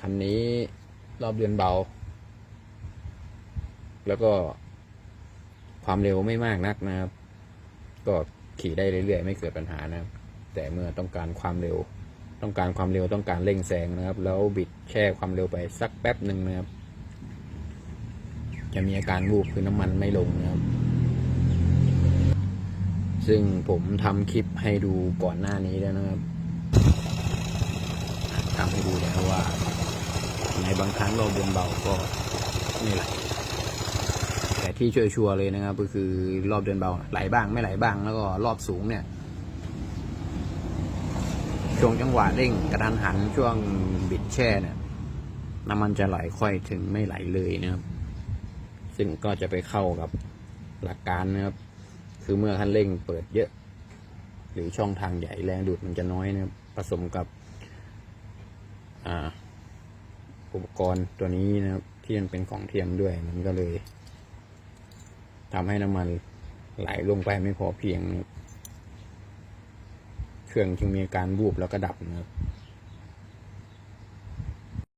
คันนี้รอบเดือนเบา แล้วก็ความเร็วไม่มากนักนะครับ ก็ขี่ได้เรื่อยๆ ไม่เกิดปัญหานะครับ แต่เมื่อต้องการความเร็ว ต้องการความเร็วต้องการเร่งแซงนะครับ แล้วบิดแช่ความเร็วไปสักแป๊บหนึ่งนะครับ จะมีอาการวูบคือน้ำมันไม่ลงนะครับ ซึ่งผมทำคลิปให้ดูก่อนหน้านี้แล้วนะครับทำให้ดูแล้วว่า ในบางครั้งรอบเดินเบาก็ไม่ไหลแต่ที่ชัวร์ๆเลยนะครับ ก็คือรอบเดินเบาไหลบ้างไม่ไหลบ้างแล้วก็รอบสูงเนี่ยช่วงจังหวะเร่งกระทันหันช่วงบิดแช่เนี่ยน้ำมันจะไหลค่อยถึงไม่ไหลเลยนะครับ ซึ่งก็จะไปเข้ากับหลักการนะครับ คือเมื่อคันเร่งเปิดเยอะ หรือช่องทางใหญ่แรงดูดมันจะน้อยนะครับผสมกับ อ่า อุปกรณ์ตัวนี้นะครับ ที่มันเป็นของเทียมด้วย มันก็เลยทำให้น้ำมันไหลลงไปไม่พอเพียง เครื่องจึงมีการบูบแล้วก็ดับนะครับ